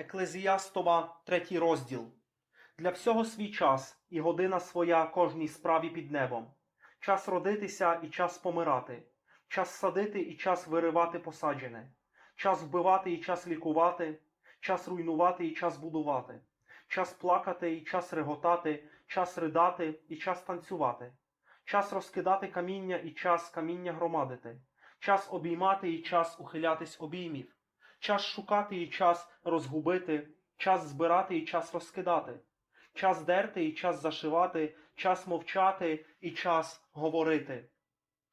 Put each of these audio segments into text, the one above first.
Еклезіастова, третій розділ. Для всього свій час і година своя кожній справі під небом. Час родитися і час помирати, час садити і час виривати посаджене, час вбивати і час лікувати, час руйнувати і час будувати, час плакати і час реготати, час ридати і час танцювати, час розкидати каміння і час каміння громадити, час обіймати і час ухилятись обіймів час шукати і час розгубити, час збирати і час розкидати, час дерти і час зашивати, час мовчати і час говорити,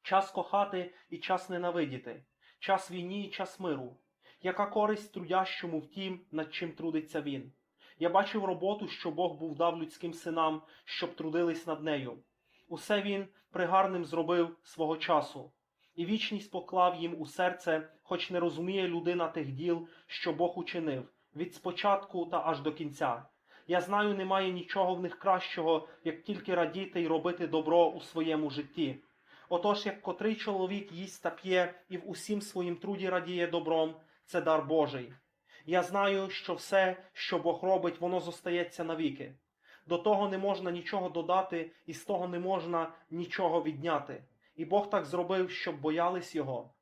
час кохати і час ненавидіти, час війні і час миру. Яка користь трудящому в тім, над чим трудиться він? Я бачив роботу, що Бог був дав людським синам, щоб трудились над нею. Усе він пригарним зробив свого часу і вічність поклав їм у серце, хоч не розуміє людина тих діл, що Бог учинив, від спочатку та аж до кінця. Я знаю, немає нічого в них кращого, як тільки радіти й робити добро у своєму житті. Отож, як котрий чоловік їсть та п'є і в усім своїм труді радіє добром, це дар Божий. Я знаю, що все, що Бог робить, воно зостається навіки. До того не можна нічого додати, і з того не можна нічого відняти. І Бог так зробив, щоб боялись його.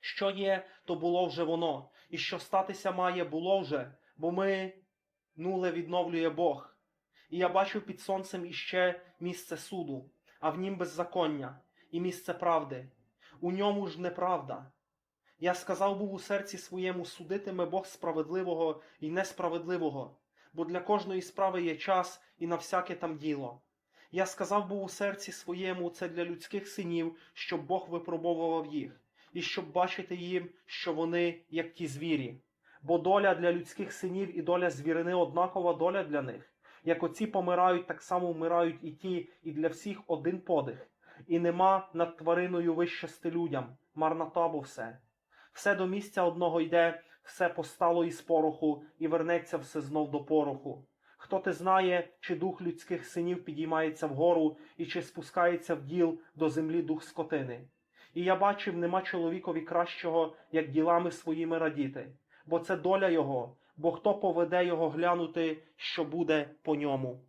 Що є, то було вже воно, і що статися має, було вже, бо ми нуле відновлює Бог. І я бачив під сонцем іще місце суду, а в нім беззаконня, і місце правди. У ньому ж неправда. Я сказав був у серці своєму судитиме Бог справедливого і несправедливого, бо для кожної справи є час і на всяке там діло. Я сказав був у серці своєму це для людських синів, щоб Бог випробовував їх, і щоб бачити їм, що вони як ті звірі. Бо доля для людських синів і доля звірини однакова доля для них. Як оці помирають, так само вмирають і ті, і для всіх один подих. І нема над твариною вищасти людям, марнота бо все. Все до місця одного йде, все постало із пороху, і вернеться все знов до пороху. Хто те знає, чи дух людських синів підіймається вгору, і чи спускається в діл до землі дух скотини. І я бачив, нема чоловікові кращого, як ділами своїми радіти, бо це доля його, бо хто поведе його глянути, що буде по ньому.